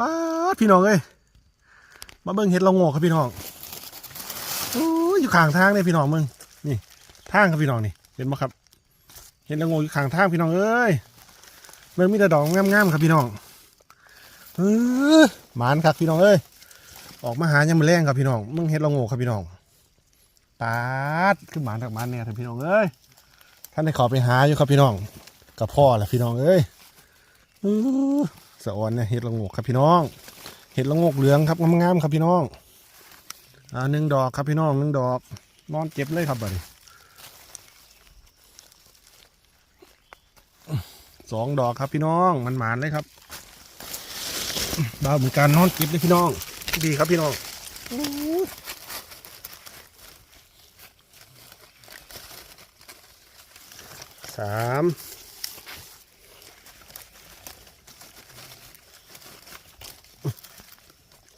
ป้าพี่น้องเอ้ยมาเบิ่งเห็ดละโงกครับพี่น้องโอ้ยอยู่ข้างทางเลยพี่น้องมึงนี่ทางครับพี่น้องนี่เห็นไหมครับ เห็ดละโงกอยู่ข้างทางพี่น้องเอ้ยเบิ่งมีแต่ดอกงามๆครับพี่น้องเออหมานครับพี่น้องเอ้ยออกมาหายามมอแรงครับพี่น้องมึงเห็ดละโงกครับพี่น้องปาดขึ้นหมานจากหมานเนี่ยครับพี่น้องเอ้ยท่านได้ขอไปหาอยู่ครับพี่น้องกับพ่อแหละพี่น้องเอ้ยเออ สะออนเนี่ยเห็ดละงกครับพี่น้อง เห็ดละงกเหลืองครับงามๆครับพี่น้อง อ่าหนึ่งดอกครับพี่น้องหนึ่งดอก นอนเก็บเลยครับบัดนี้สองดอกครับพี่น้องมันหมานเลยครับดาวเหมือนกันนอนเก็บเลยพี่น้อง ดีครับพี่น้องสาม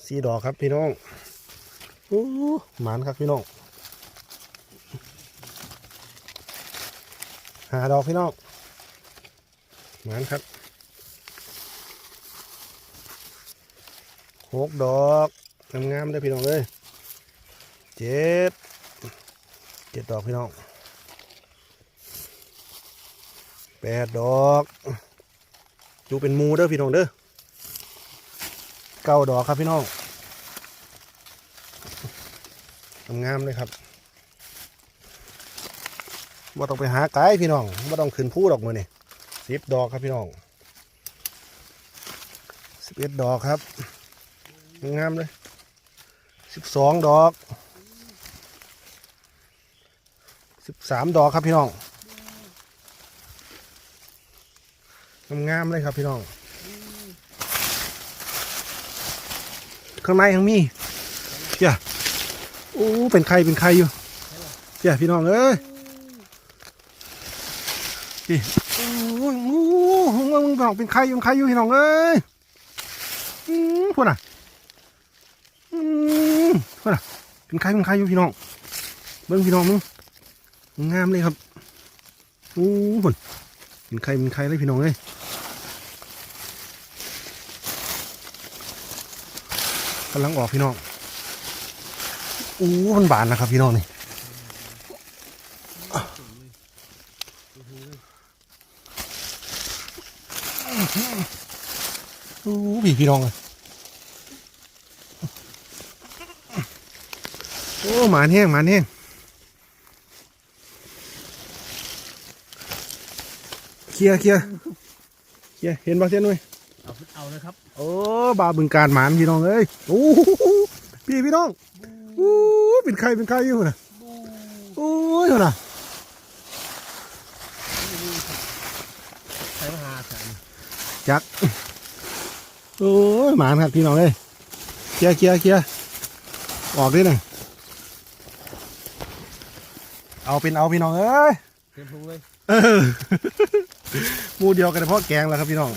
สี่ดอกครับพี่น้องโอ้หมานครับพี่น้องหาดอกพี่น้องหมานครับหกดอกงามๆเลยพี่น้องเลยเจ็ดเจ็ดดอกพี่น้องแปดดอกจูเป็นมูเด้อพี่น้องเด้อเก้าดอกครับพี่น้อง งามเลยครับว่าต้องไปหาไกด์พี่น้องว่าต้องขึ้นผู้ดอกมือนี่สิบดอกครับพี่น้องสิบเอ็ดดอกครับงามเลยสิบสองดอกสิบสามดอกครับพี่น้องงามเลยครับพี่น้องข้างในยังมีเจ้า โอ้ เป็นใครเป็นใครอยู่เจ้าพี่น้องเอ้ยพี่โอ้โอ้โหมึงบอกเป็นใครเป็นใครอยู่พี่น้องเอ้ยอืมพูดน่ะอืมพูดน่ะเป็นใครเป็นใครอยู่พี่น้องเบิ้งพี่น้องมึงงามเลยครับโอ้พุ่นเป็นใครเป็นใครเลยพี่น้องเอ้ยกำลังออกพี่น้อง อู้มันบานนะครับพี่น้องนี่อู้พี่พี่น้องเลยโอ้หมานแห้งหมานแห้งเคลียร์เคลียร์เคลียร์เห็นบ่เส้นด้วยเอาเอาเลยครับ โอ้บาบึงการหมานพี่น้องเอ้ยโอ้โหพี่พี่น้อง โอ้เป็นใครเป็นใครอยู่นะโอ้ยเหรอนะใช้มหาแสนจักโอ้ยหมานครับพี่น้องเอ้ยเคลียร์เคลียร์เคลียร์ออกดิหน่อยเอาเป็นเอาพี่น้องเอ้ยเต็มพุงเลยเออหมูเดียวกันเฉพาะแกงแล้วครับพี่น้อง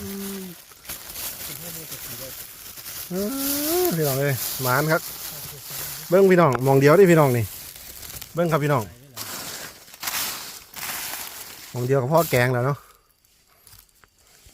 เออพี่น้องเอ้ยหมานครับ เบิ้งพี่น้องมองเดียวดิพี่น้องนี่ เบิ้งครับพี่น้องมองเดียวกับพ่อแกงแล้วเนาะ